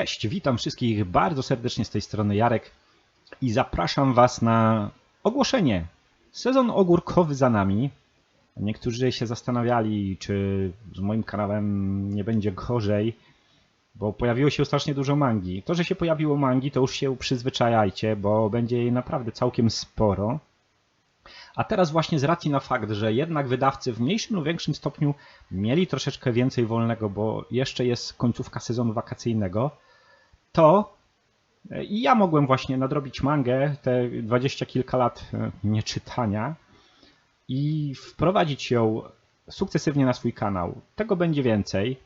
Cześć, witam wszystkich bardzo serdecznie z tej strony Jarek i zapraszam Was na ogłoszenie. Sezon ogórkowy za nami. Niektórzy się zastanawiali, czy z moim kanałem nie będzie gorzej, bo pojawiło się strasznie dużo mangi. To, że się pojawiło mangi, to już się przyzwyczajajcie, bo będzie jej naprawdę całkiem sporo. A teraz właśnie z racji na fakt, że jednak wydawcy w mniejszym lub większym stopniu mieli troszeczkę więcej wolnego, bo jeszcze jest końcówka sezonu wakacyjnego, to i ja mogłem właśnie nadrobić mangę, te dwadzieścia kilka lat e, nieczytania i wprowadzić ją sukcesywnie na swój kanał. Tego będzie więcej,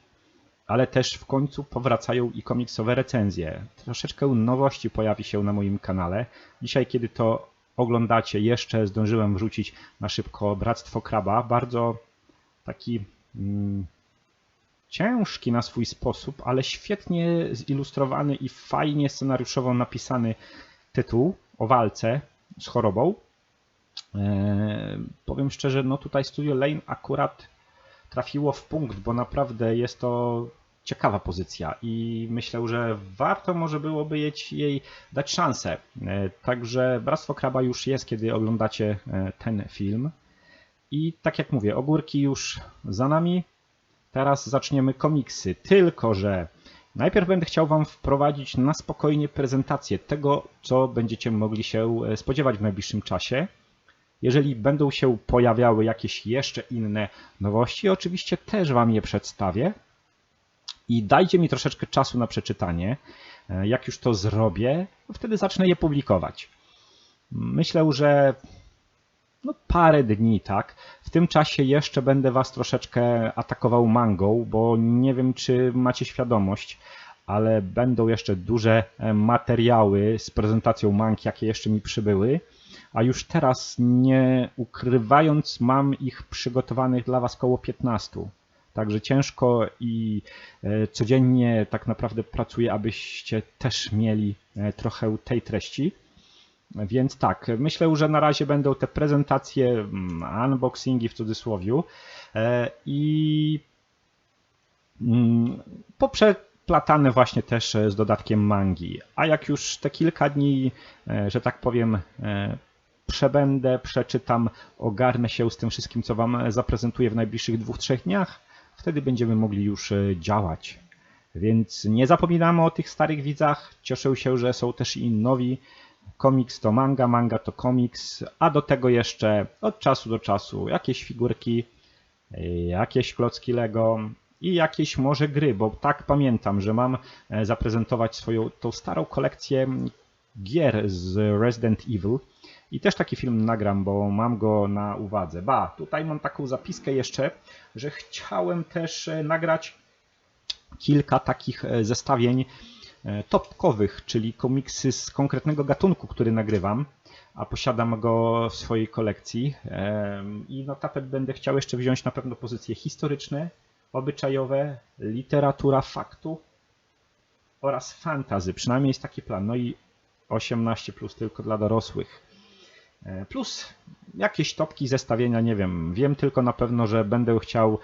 ale też w końcu powracają i komiksowe recenzje. Troszeczkę nowości pojawi się na moim kanale. Dzisiaj, kiedy to oglądacie, jeszcze zdążyłem wrzucić na szybko Bractwo Kraba. Bardzo taki mm, ciężki na swój sposób, ale świetnie zilustrowany i fajnie scenariuszowo napisany tytuł o walce z chorobą. Eee, powiem szczerze, no tutaj Studio Lane akurat trafiło w punkt, bo naprawdę jest to ciekawa pozycja i myślę, że warto może byłoby jej dać szansę. Eee, także Bractwo Kraba już jest, kiedy oglądacie e, ten film. I tak jak mówię, ogórki już za nami. Teraz zaczniemy komiksy, tylko że najpierw będę chciał Wam wprowadzić na spokojnie prezentację tego, co będziecie mogli się e, spodziewać w najbliższym czasie. Jeżeli będą się pojawiały jakieś jeszcze inne nowości, oczywiście też Wam je przedstawię. I dajcie mi troszeczkę czasu na przeczytanie. E, jak już to zrobię, wtedy zacznę je publikować. Myślę, że no parę dni, tak. W tym czasie jeszcze będę Was troszeczkę atakował mangą, bo nie wiem, czy macie świadomość, ale będą jeszcze duże e, materiały z prezentacją mang, jakie jeszcze mi przybyły. A już teraz, nie ukrywając, mam ich przygotowanych dla Was około 15. Także ciężko i e, codziennie tak naprawdę pracuję, abyście też mieli e, trochę tej treści. Więc tak, myślę, że na razie będą te prezentacje, mm, unboxingi w cudzysłowie e, i mm, poprzeplatane właśnie też z dodatkiem mangi. A jak już te kilka dni, e, że tak powiem, e, przebędę, przeczytam, ogarnę się z tym wszystkim, co Wam zaprezentuję w najbliższych dwóch, trzech dniach, wtedy będziemy mogli już działać. Więc nie zapominamy o tych starych widzach. Cieszę się, że są też i nowi Komiks to manga, manga to komiks, a do tego jeszcze od czasu do czasu jakieś figurki, jakieś klocki Lego i jakieś może gry, bo tak pamiętam, że mam e, zaprezentować swoją tą starą kolekcję gier z Resident Evil i też taki film nagram, bo mam go na uwadze. Ba, tutaj mam taką zapiskę jeszcze, że chciałem też e, nagrać kilka takich e, zestawień E, topkowych, czyli komiksy z konkretnego gatunku, który nagrywam, a posiadam go w swojej kolekcji. E, I tapet będę chciał jeszcze wziąć na pewno pozycje historyczne, obyczajowe, literatura faktu oraz fantazy. Przynajmniej jest taki plan. No i 18 plus tylko dla dorosłych. E, plus jakieś topki zestawienia, nie wiem. Wiem tylko na pewno, że będę chciał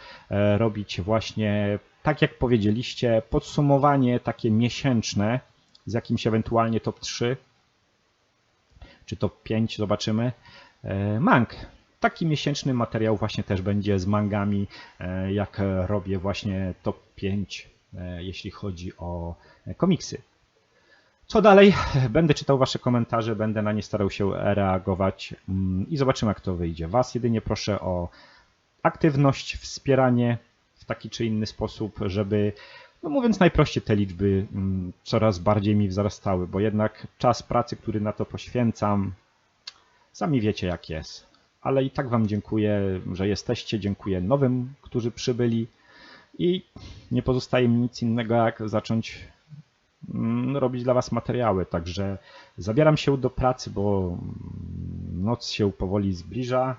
robić właśnie tak jak powiedzieliście, podsumowanie takie miesięczne z jakimś ewentualnie top 3 czy top 5, zobaczymy. E, mang. Taki miesięczny materiał właśnie też będzie z mangami, e, jak robię właśnie top 5, e, jeśli chodzi o komiksy. Co dalej? Będę czytał Wasze komentarze, będę na nie starał się reagować mm, i zobaczymy, jak to wyjdzie. Was jedynie proszę o aktywność, wspieranie taki czy inny sposób, żeby, no mówiąc najprościej, te liczby mm, coraz bardziej mi wzrastały, bo jednak czas pracy, który na to poświęcam, sami wiecie jak jest. Ale i tak Wam dziękuję, że jesteście, dziękuję nowym, którzy przybyli i nie pozostaje mi nic innego, jak zacząć robić dla Was materiały. Także zabieram się do pracy, bo noc się powoli zbliża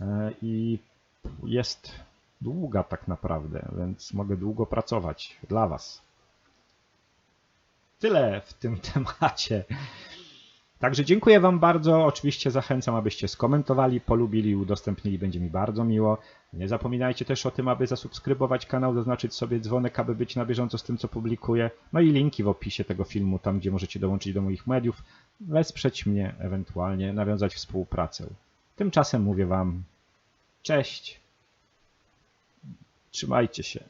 e, i jest długa tak naprawdę, więc mogę długo pracować dla Was. Tyle w tym temacie. Także dziękuję Wam bardzo. Oczywiście zachęcam, abyście skomentowali, polubili udostępnili. Będzie mi bardzo miło. Nie zapominajcie też o tym, aby zasubskrybować kanał, zaznaczyć sobie dzwonek, aby być na bieżąco z tym, co publikuję. No i linki w opisie tego filmu, tam gdzie możecie dołączyć do moich mediów, wesprzeć mnie, ewentualnie nawiązać współpracę. Tymczasem mówię Wam cześć. Trzymajcie się.